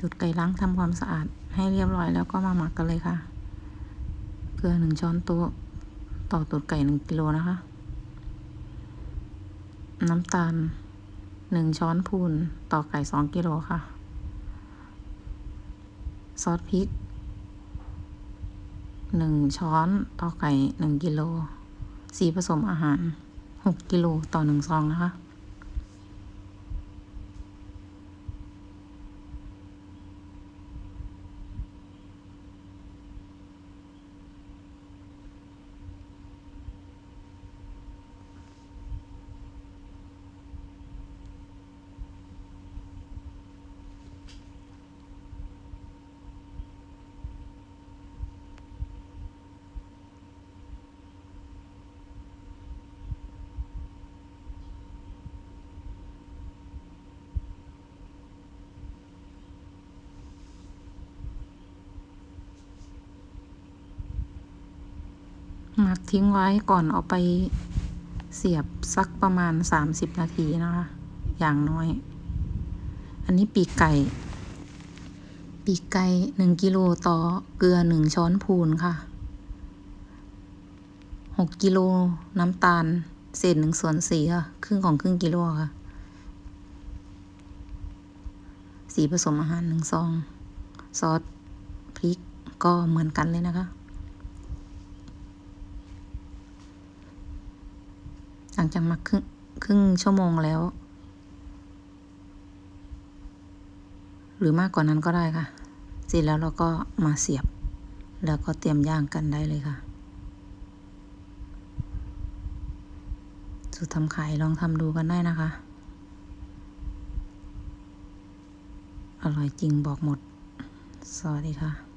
จุดไก่ล้างทำความสะอาดให้เรียบร้อยแล้วก็มาหมักกันเลยค่ะ เกลือหนึ่งช้อนโต๊ะต่อตูดไก่หนึ่งกิโลนะคะ น้ำตาลหนึ่งช้อนพูนต่อไก่สองกิโลค่ะ ซอสพริกหนึ่งช้อนต่อไก่หนึ่งกิโล สีผสมอาหารหกกิโลต่อหนึ่งซองนะคะ มักทิ้งไว้ก่อนเอาไปเสียบสักประมาณสามสิบนาทีนะคะ อย่างน้อย อันนี้ปีกไก่ ปีกไก่หนึ่งกิโลต่อเกลือหนึ่งช้อนพูนค่ะหกกิโลน้ำตาล เศษหนึ่งส่วนสี่ค่ะ ครึ่งของครึ่งกิโลค่ะ สีผสมอาหารหนึ่งซอง ซอสพริกก็เหมือนกันเลยนะคะ หลังจากมักครึ่งครึ่งชั่วโมงแล้ว หรือมากกว่านั้นก็ได้ค่ะ เสร็จแล้วเราก็มาเสียบ แล้วก็เตรียมย่างกันได้เลยค่ะ สูตรทำขายลองทำดูกันได้นะคะ อร่อยจริงบอกหมด สวัสดีค่ะ